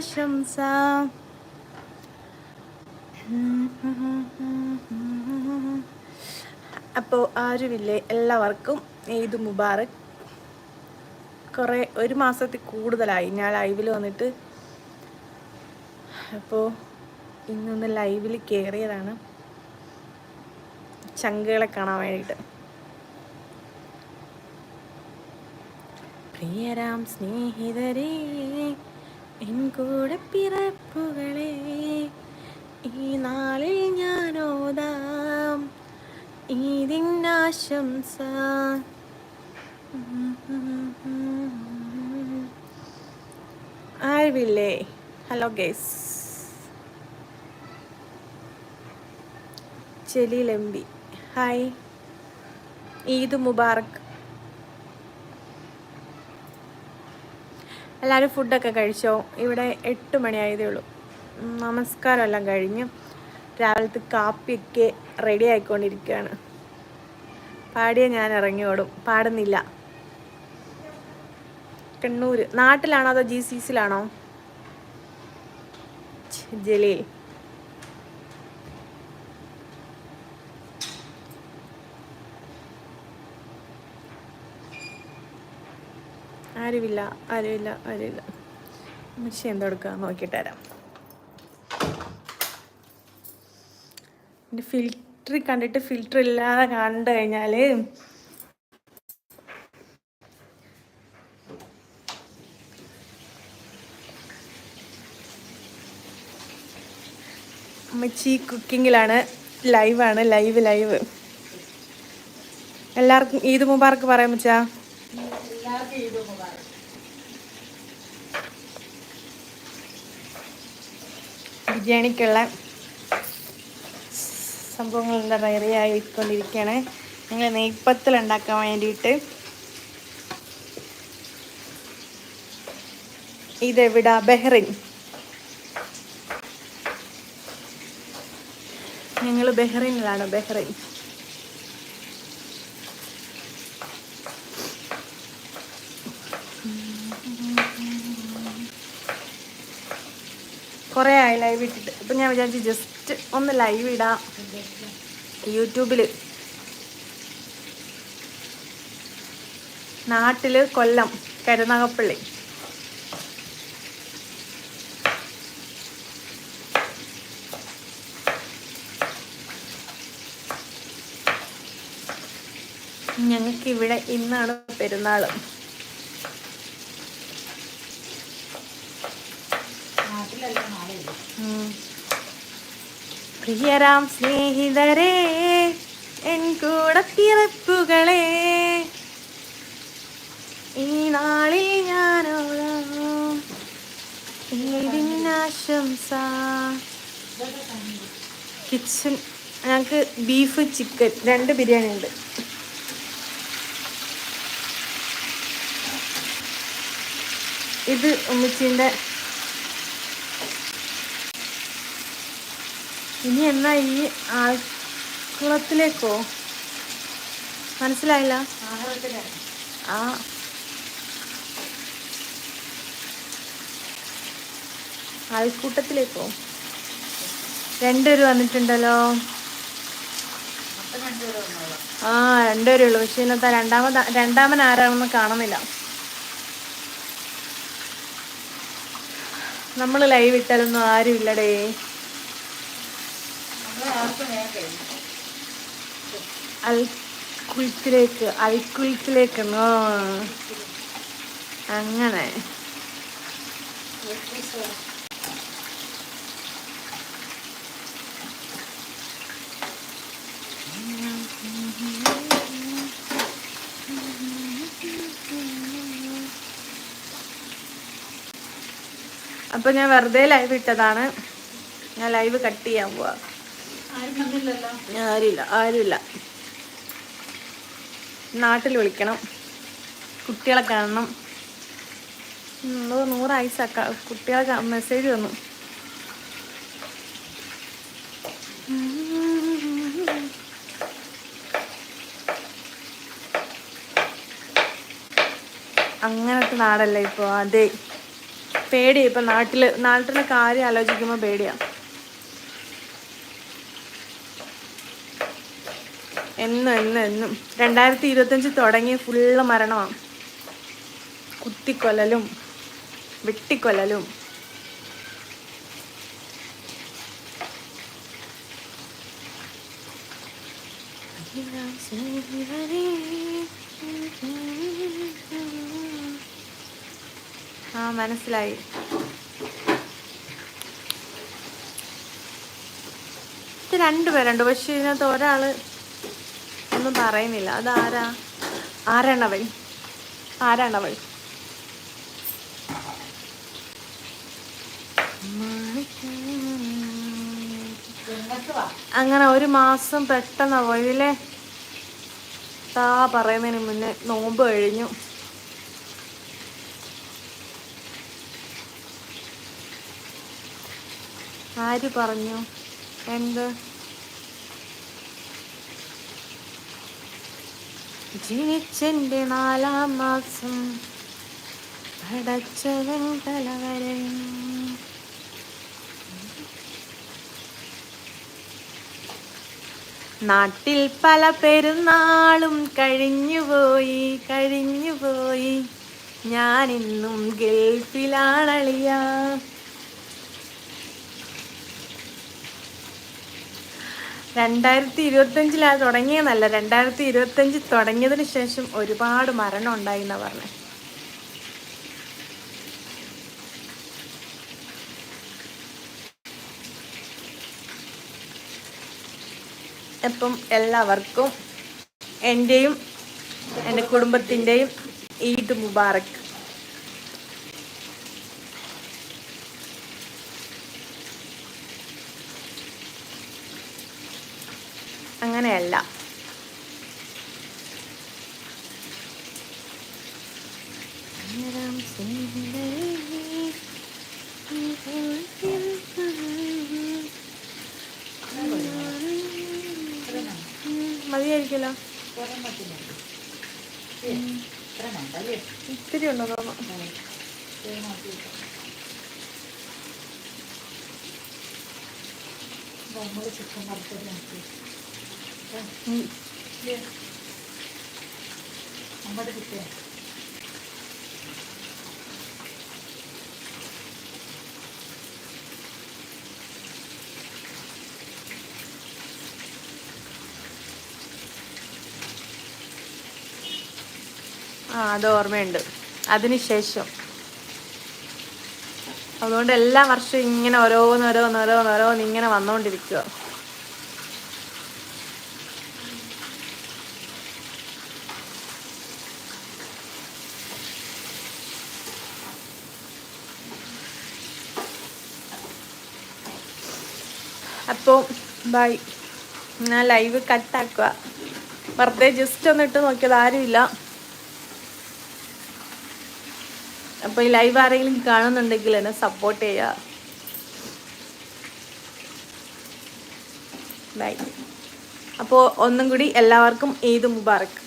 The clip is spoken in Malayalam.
ദിനാശംസ അപ്പോൾ ആരുമില്ലേ? എല്ലാവർക്കും ഈദ് മുബാറക്. കുറേ ഒരു മാസത്തിൽ കൂടുതലായി. ഞാൻ ലൈവിൽ വന്നിട്ട് അപ്പോൾ ഇന്നൊന്ന് ലൈവിൽ കയറിയതാണ് ചങ്കുകളെ കാണാൻ വേണ്ടിയിട്ട്. പ്രിയരാം സ്നേഹിതരേ എൻ കൂടെ പിറപ്പുകളെ ഈ നാളിൽ ഞാൻ ഓതാം ഈദിനാശംസ ആഴ്വില്ലേ hello guys Jaleel M B hi Eid Mubarak. എല്ലാവരും ഫുഡൊക്കെ കഴിച്ചോ? ഇവിടെ എട്ട് മണിയായതേ ഉള്ളൂ. നമസ്കാരം എല്ലാം കഴിഞ്ഞ് രാവിലത്തെ കാപ്പിയൊക്കെ റെഡി ആയിക്കൊണ്ടിരിക്കുകയാണ്. പാടിയ ഞാൻ ഇറങ്ങി ഓടും. പാടുന്നില്ല. കണ്ണൂര്. നാട്ടിലാണോ അതോ ജി സി സിയിലാണോ ജലീൽ. ആരുമില്ല ആരുമില്ല ആരുമില്ല. പക്ഷെ എന്തെടുക്കുക നോക്കിയിട്ട് തരാം പിന്നെ ഫിൽറ്റർ കണ്ടിട്ട് ഫിൽറ്റർ ഇല്ലാതെ കണ്ടു കഴിഞ്ഞാൽ അമ്മച്ചി കുക്കിങ്ങിലാണ് ലൈവാണ് ലൈവ് ലൈവ്. എല്ലാവർക്കും ഈദ് മുബാർക്ക് പറയാൻ വെച്ചാ ബിരിയാണിക്കുള്ള സംഭവങ്ങളെല്ലാം റെഡി ആയിക്കൊണ്ടിരിക്കുകയാണ് ഞങ്ങൾ നെയ്പ്പത്തിൽ ഉണ്ടാക്കാൻ വേണ്ടിയിട്ട്. ഇതെവിടാ? ബഹ്റിൻ. ഞങ്ങൾ ബഹ്റിനിലാണ്? ബഹ്റൈൻ. കുറേ ആയി ലൈവ് ഇട്ടിട്ട്. ഇപ്പം ഞാൻ വിചാരിച്ചു ജസ്റ്റ് ഒന്ന് ലൈവ് ഇടാം. യൂട്യൂബിൽ നാട്ടിൽ കൊല്ലം കരുനാഗപ്പള്ളി. ഞങ്ങൾക്ക് ഇവിടെ ഇന്നാണ് പെരുന്നാൾ പ്രിയരാം സ്നേഹിതരെ എൻ കൂടെ പിറപ്പുകളെ ഈ നാളിൽ ഞാനോളാം ഈദിനാശംസ കിച്ചൺ ഞങ്ങൾക്ക് ബീഫ് ചിക്കൻ രണ്ട് ബിരിയാണി ഉണ്ട്. ഇത് ഉമ്മച്ചിന്റെ ഇനി എന്നാ ഈ ആൾക്കുളത്തിലേക്കോ മനസ്സിലായില്ല? ആ. ആൾക്കൂട്ടത്തിലേക്കോ? രണ്ടുപേര് വന്നിട്ടുണ്ടല്ലോ. ആ രണ്ടുപേരേ ഉള്ളൂ. പക്ഷെ ഇന്നത്തെ രണ്ടാമത് രണ്ടാമൻ ആരാണെന്ന് കാണുന്നില്ല. നമ്മൾ ലൈവ് ഇട്ടാലൊന്നും ആരും ഇല്ലടേ അൽക്കുലത്തിലേക്ക് ആ. അങ്ങനെ. അപ്പൊ ഞാൻ വെറുതെ ലൈവ് ഇട്ടതാണ്. ഞാൻ ലൈവ് കട്ട് ചെയ്യാൻ പോവാ. ആരുമില്ല നാട്ടിൽ വിളിക്കണം. കുട്ടികളെ കാണണം. നൂറായിസ കുട്ടികളെ മെസ്സേജ് വന്നു. അങ്ങനത്തെ നാടല്ലേ ഇപ്പോൾ അതെ. പേടിയാ ഇപ്പം നാട്ടിൽ നാട്ടിലെ കാര്യം ആലോചിക്കുമ്പോൾ പേടിയാ. എന്നും എന്നും എന്നും. രണ്ടായിരത്തി ഇരുപത്തഞ്ച് തുടങ്ങി ഫുള്ള് മരണമാണ്. കുത്തിക്കൊല്ലലും വെട്ടിക്കൊല്ലലും. ആ മനസ്സിലായി. രണ്ടുപേരുണ്ട് പക്ഷെ ഇതിനകത്ത് ഒരാൾ ഒന്നും പറയുന്നില്ല. അതാരാ? ആരാണവൾ? ആരാണവൾ? അങ്ങനെ ഒരു മാസം പെട്ടെന്ന് പോയതില്ലേ താ പറയുന്നതിന് മുന്നേ നോമ്പ് കഴിഞ്ഞു. ആര് പറഞ്ഞു? എന്ത്? ജനിച്ചെന്റെ നാലാം മാസം പടച്ചവൻ തലവരൻ നാട്ടിൽ പല പെരുന്നാളും കഴിഞ്ഞുപോയി കഴിഞ്ഞുപോയി. ഞാനിന്നും ഗൾഫിലാണളിയ. രണ്ടായിരത്തി ഇരുപത്തഞ്ചിലാണ് തുടങ്ങിയെന്നല്ല രണ്ടായിരത്തി ഇരുപത്തഞ്ച് തുടങ്ങിയതിന് ശേഷം ഒരുപാട് മരണം ഉണ്ടായി എന്നാ പറഞ്ഞത് അപ്പം എല്ലാവർക്കും എന്റെയും എന്റെ കുടുംബത്തിന്റെയും ഈദ് മുബാറക്. അങ്ങനെയല്ല. മതിയായിരിക്കല്ലോ ഇത്തിരി ഉണ്ടോ തോന്നുന്നു. ആ അത് ഓർമ്മയുണ്ട്. അതിനുശേഷം. അതുകൊണ്ട് എല്ലാ വർഷവും ഇങ്ങനെ ഓരോന്നോരോന്നോരോന്നോരോന്ന് ഓരോന്ന് ഓരോന്ന് ഓരോന്ന് ഇങ്ങനെ വന്നുകൊണ്ടിരിക്കുക അപ്പോൾ ബൈ ഞാൻ ലൈവ് കട്ടാക്കുക വെറുതെ ജസ്റ്റ് ഒന്ന് ഇട്ട് നോക്കിയത് ആരുമില്ല അപ്പോൾ ഈ ലൈവ് ആരെങ്കിലും കാണുന്നുണ്ടെങ്കിൽ എന്നെ സപ്പോർട്ട് ചെയ്യുക. ബൈ അപ്പോൾ ഒന്നും കൂടി എല്ലാവർക്കും ഈദ് മുബാറക്ക്